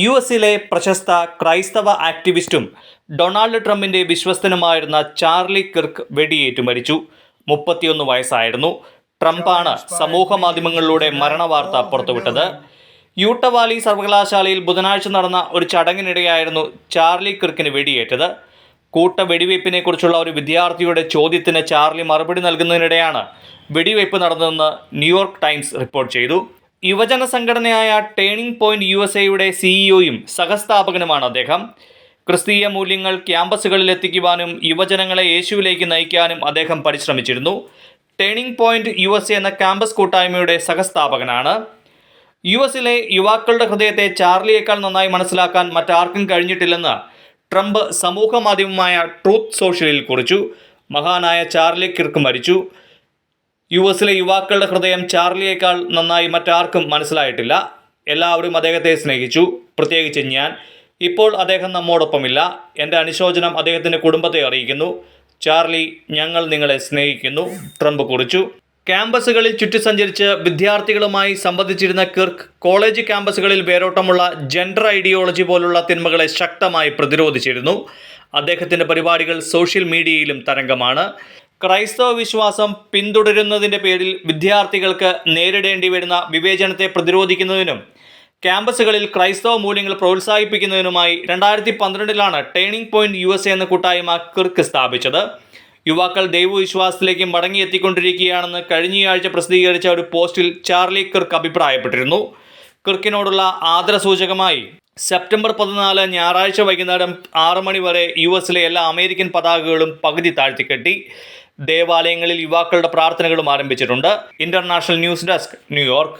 U എസിലെ പ്രശസ്ത ക്രൈസ്തവ ആക്ടിവിസ്റ്റും ഡൊണാൾഡ് ട്രംപിന്റെ വിശ്വസ്തനുമായിരുന്ന ചാർലി കിർക്ക് വെടിയേറ്റു മരിച്ചു. മുപ്പത്തിയൊന്ന് വയസ്സായിരുന്നു. ട്രംപാണ് സമൂഹ മാധ്യമങ്ങളിലൂടെ മരണവാർത്ത പുറത്തുവിട്ടത്. യൂട്ടവാലി സർവകലാശാലയിൽ ബുധനാഴ്ച നടന്ന ഒരു ചടങ്ങിനിടെയായിരുന്നു ചാർലി കിർക്കിന് വെടിയേറ്റത്. കൂട്ട വെടിവയ്പ്പിനെക്കുറിച്ചുള്ള ഒരു വിദ്യാർത്ഥിയുടെ ചോദ്യത്തിന് ചാർലി മറുപടി നൽകുന്നതിനിടെയാണ് വെടിവയ്പ് നടന്നതെന്ന് ന്യൂയോർക്ക് ടൈംസ് റിപ്പോർട്ട് ചെയ്തു. യുവജന സംഘടനയായ ടേണിംഗ് പോയിന്റ് യു എസ് എയുടെ സിഇഒയും സഹസ്ഥാപകനുമാണ് അദ്ദേഹം. ക്രിസ്തീയ മൂല്യങ്ങൾ ക്യാമ്പസുകളിൽ എത്തിക്കുവാനും യുവജനങ്ങളെ യേശുവിലേക്ക് നയിക്കാനും അദ്ദേഹം പരിശ്രമിച്ചിരുന്നു. Turning point U S A എന്ന ക്യാമ്പസ് കൂട്ടായ്മയുടെ സഹസ്ഥാപകനാണ്. യു എസിലെ യുവാക്കളുടെ ഹൃദയത്തെ ചാർലിയേക്കാൾ നന്നായി മനസ്സിലാക്കാൻ മറ്റാർക്കും കഴിഞ്ഞിട്ടില്ലെന്ന് ട്രംപ് സമൂഹ മാധ്യമമായ ട്രൂത്ത് സോഷ്യലിൽ കുറിച്ചു. മഹാനായ ചാർലി കിർക്ക് മരിച്ചു. യു എസിലെ യുവാക്കളുടെ ഹൃദയം ചാർലിയേക്കാൾ നന്നായി മറ്റാർക്കും മനസ്സിലായിട്ടില്ല. എല്ലാവരും അദ്ദേഹത്തെ സ്നേഹിച്ചു. പ്രത്യേകിച്ച് ഞാൻ. ഇപ്പോൾ അദ്ദേഹം നമ്മോടൊപ്പമില്ല. എന്റെ അനുശോചനം അദ്ദേഹത്തിന്റെ കുടുംബത്തെ അറിയിക്കുന്നു. ചാർലി ഞങ്ങൾ നിങ്ങളെ സ്നേഹിക്കുന്നു. ട്രംപ് കുറിച്ചു. ക്യാമ്പസുകളിൽ ചുറ്റി സഞ്ചരിച്ച് വിദ്യാർത്ഥികളുമായി സംബന്ധിച്ചിരുന്ന കിർക്ക് കോളേജ് ക്യാമ്പസുകളിൽ വേരോട്ടമുള്ള ജെൻഡർ ഐഡിയോളജി പോലുള്ള തിന്മകളെ ശക്തമായി പ്രതിരോധിച്ചിരുന്നു. അദ്ദേഹത്തിന്റെ പരിപാടികൾ സോഷ്യൽ മീഡിയയിലും തരംഗമാണ്. ക്രൈസ്തവ വിശ്വാസം പിന്തുടരുന്നതിന്റെ പേരിൽ വിദ്യാർത്ഥികൾക്ക് നേരിടേണ്ടി വരുന്ന വിവേചനത്തെ പ്രതിരോധിക്കുന്നതിനും ക്യാമ്പസുകളിൽ ക്രൈസ്തവ മൂല്യങ്ങൾ പ്രോത്സാഹിപ്പിക്കുന്നതിനുമായി രണ്ടായിരത്തി പന്ത്രണ്ടിലാണ് ടേണിംഗ് പോയിന്റ് യു എസ് എന്ന കൂട്ടായ്മ കിർക്ക് സ്ഥാപിച്ചത്. യുവാക്കൾ ദൈവവിശ്വാസത്തിലേക്ക് മടങ്ങിയെത്തിക്കൊണ്ടിരിക്കുകയാണെന്ന് കഴിഞ്ഞയാഴ്ച പ്രസിദ്ധീകരിച്ച ഒരു പോസ്റ്റിൽ ചാർലി കിർക്ക് അഭിപ്രായപ്പെട്ടിരുന്നു. കിർക്കിനോടുള്ള ആദരസൂചകമായി സെപ്റ്റംബർ പതിനാല് ഞായറാഴ്ച വൈകുന്നേരം ആറ് മണി വരെ യു എസിലെ എല്ലാ അമേരിക്കൻ പതാകകളും പകുതി താഴ്ത്തിക്കെട്ടി ദേവാലയങ്ങളിൽ യുവാക്കളുടെ പ്രാർത്ഥനകളും ആരംഭിച്ചിട്ടുണ്ട്. International news desk New York.